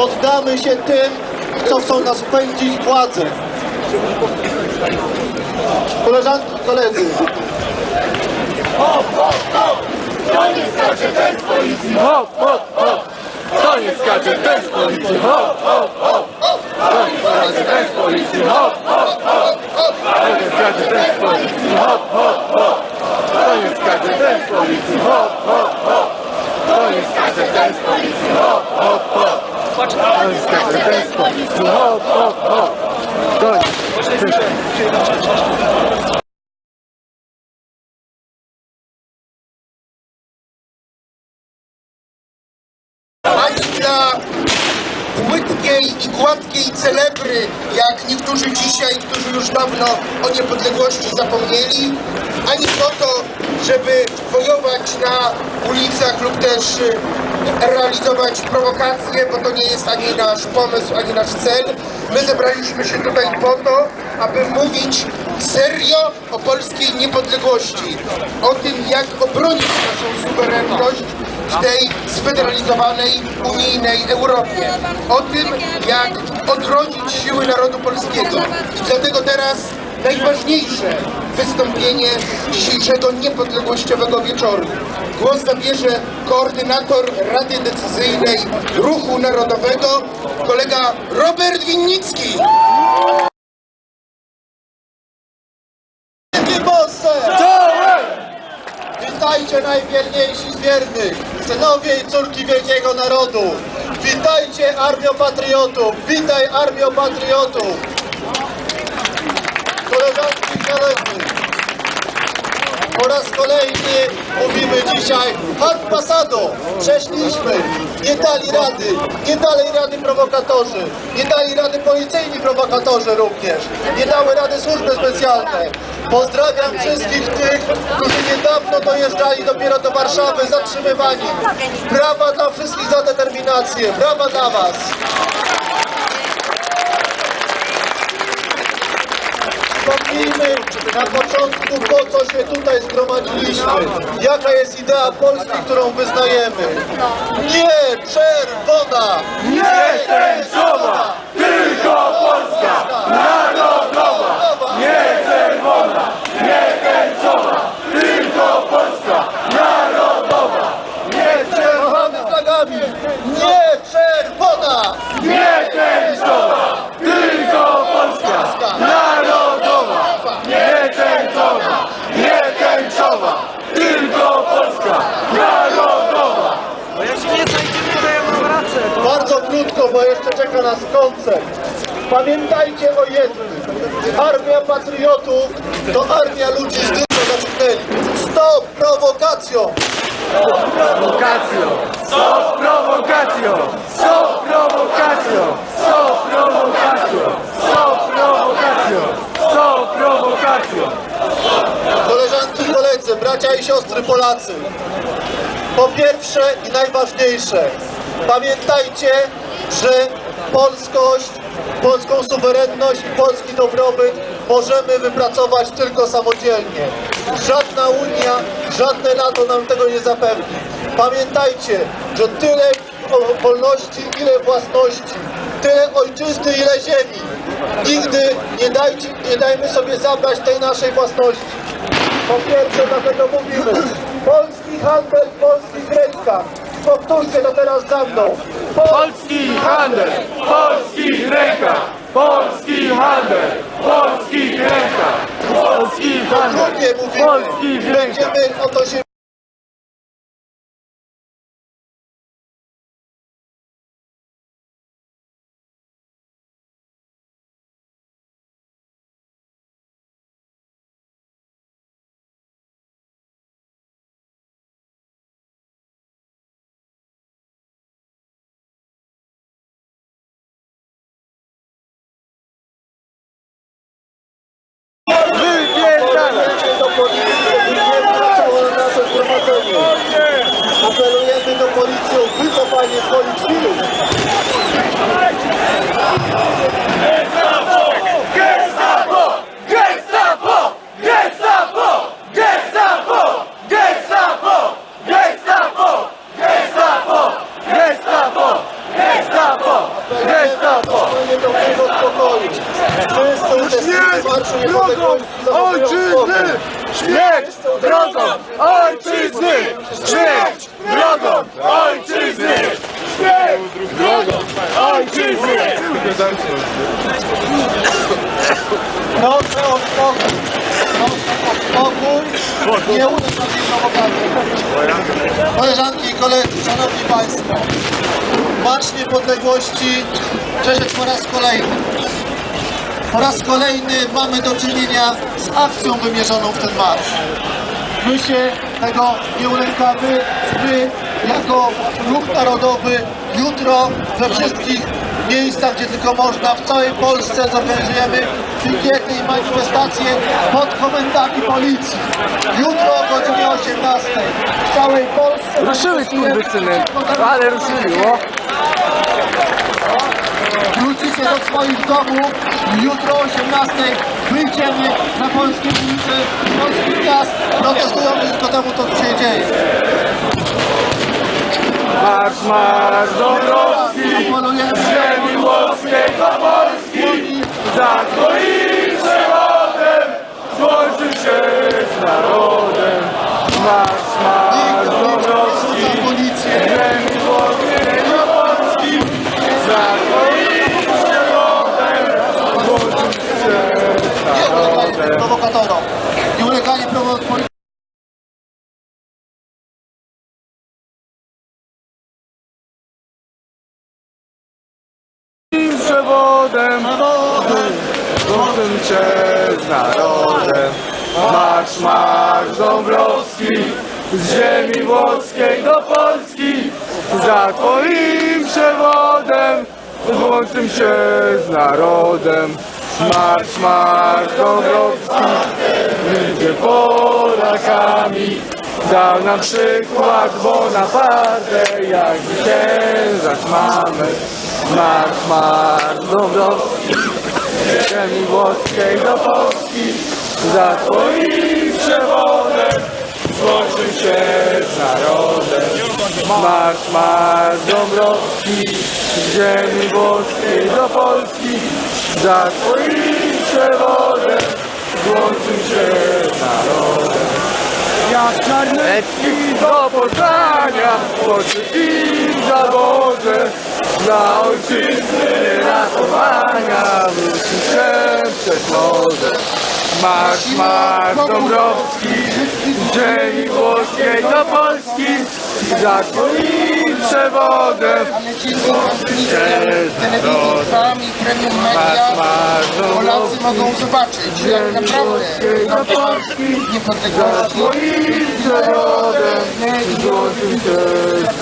poddamy się tym, co chcą nas pędzić władzę. Koleżanki koledzy, Hop, hop, hop! Kto nie skacze, ten z policji! Hop, hop, hop! Kto nie skacze, ten z policji! Hop, hop, hop! Kto nie skacze, ten z policji! Hop, hop, hop! Kto nie skacze, ten z policji! Hop, hop, hop! Kto nie skacze, ten z policji! Hop, hop, hop! Kto nie skacze, ten z policji! Nie... ani dla płytkiej i gładkiej celebry, jak niektórzy dzisiaj, którzy już dawno o niepodległości zapomnieli, ani po to, żeby wojować na ulicach lub też y, realizować prowokacje, bo to nie jest ani nasz pomysł, ani nasz cel. My zebraliśmy się tutaj po to, aby mówić serio o polskiej niepodległości, o tym, jak obronić naszą suwerenność, w tej sfederalizowanej, unijnej Europie. O tym, jak odrodzić siły narodu polskiego. I dlatego teraz najważniejsze wystąpienie dzisiejszego niepodległościowego wieczoru. Głos zabierze koordynator Rady Decyzyjnej Ruchu Narodowego, kolega Robert Winnicki. Witajcie najwierniejsi z wiernych, synowie i córki wielkiego narodu. Witajcie Armio Patriotów, witaj Armio Patriotów. Koleżanki i koledzy, po raz kolejny mówimy dzisiaj hard pasado, przeszliśmy, nie dali rady, nie dali rady prowokatorzy, nie dali rady policyjni prowokatorzy również, nie dały rady służby specjalne. Pozdrawiam wszystkich tych, którzy niedawno dojeżdżali dopiero do Warszawy zatrzymywani. Brawa dla wszystkich za determinację, brawa dla was. Wspomnijmy na początku, po co się tutaj zgromadziliśmy. Jaka jest idea Polski, którą wyznajemy. Nie czerwona! Nie tęczowa, tylko Polska narodowa! Nie czerwona, nie tęczowa, tylko Polska narodowa! Nie Czerwonymi flagami! Nie czerwona! Nie tęczowa, tylko Polska narodowa! Nie tęczowa, nie tęczowa, tylko Polska narodowa! Bo jeszcze czeka nas koncert. Pamiętajcie o jednym. Armia patriotów to armia ludzi z dużo zaczynęli. Stop prowokacją! prowokacją! Co prowokacją! Co prowokacją! Co prowokacją! Co prowokacją! Co prowokacją! Koleżanki i koledzy, bracia i siostry Polacy. Po pierwsze i najważniejsze, pamiętajcie, że polskość, polską suwerenność i polski dobrobyt możemy wypracować tylko samodzielnie. Żadna Unia, żadne NATO nam tego nie zapewni. Pamiętajcie, że tyle wolności, ile własności, tyle ojczyzny, ile ziemi. Nigdy nie, dajcie, nie dajmy sobie zabrać tej naszej własności. Po pierwsze, dlatego mówimy, polski handel w polskich rękach. Powtórzcie to teraz za mną. Pol Polski handel! w Polskich rękach! Polski handel! w Polskich rękach! Polski handel! Drugie w mówimy, Polskich rękach! będziemy o to się Wypierdalać! do policji, żeby nie wracała na nasze zgromadzenie. Apelujemy do policji o wycofanie swoich filmów. Gestapo! Gestapo! Gestapo! Gestapo! Gestapo! Gestapo! Gestapo! Gestapo! Gestapo! Gestapo! Nie do tego spokoju. Niepodległości zachowują spokój. Śmierć wrogom ojczyzny! Śmierć wrogom ojczyzny! Śmierć wrogom ojczyzny! Proszę o spokój. Proszę o spokój. Nie żadnej prowokacji. Koleżanki i koledzy, szanowni państwo. Marsz Niepodległości przeszedł po raz kolejny. Po raz kolejny mamy do czynienia z akcją wymierzoną w ten marsz. My się tego nie ulękamy. My jako ruch narodowy jutro we wszystkich miejscach, gdzie tylko można, w całej Polsce zorganizujemy pikiety i manifestacje pod komendami policji. Jutro o godzinie 18 w całej Polsce. Ruszyły skurwysyny, ale ruszyli, o! Wrócicie do swoich domów. Jutro o 18 wyjdziemy na polskie ulice polskich miast, protestują przeciwko temu, co tu się Marsz, marsz Dąbrowski! Ziemi włoskiej do Polski! Za twoim przewodem złączy się z narodem! Marsz, marsz Dąbrowski! Ziemi włoskiej do Polski! Za twoim przewodem złączy się z narodem! Przewodem Złączym się z narodem. Marsz, marsz Dąbrowski. Z ziemi włoskiej do Polski. Za twoim przewodem. Złączym się z narodem. Marsz, marsz Dąbrowski. Będzie Polakami. Dał nam przykład Bonaparte Jak księżać mamy Marsz Dąbrowski Z ziemi włoskiej do Polski Za twoim przewodem Złączył się z narodem. Marsz, marsz Dąbrowski Z ziemi włoskiej do Polski Za twoim przewodem Złączył się z narodem jak Czarnecki do Poznania Oczy im zawodzę dla ojczyzny ratowania się przez. Marsz, marsz Dąbrowski, ziemi włoskiej do Polski, zasłonij przewodem. Telefonami, premium media, Polacy mogą zobaczyć, jak naprawdę niepodległości przewodem, złotym też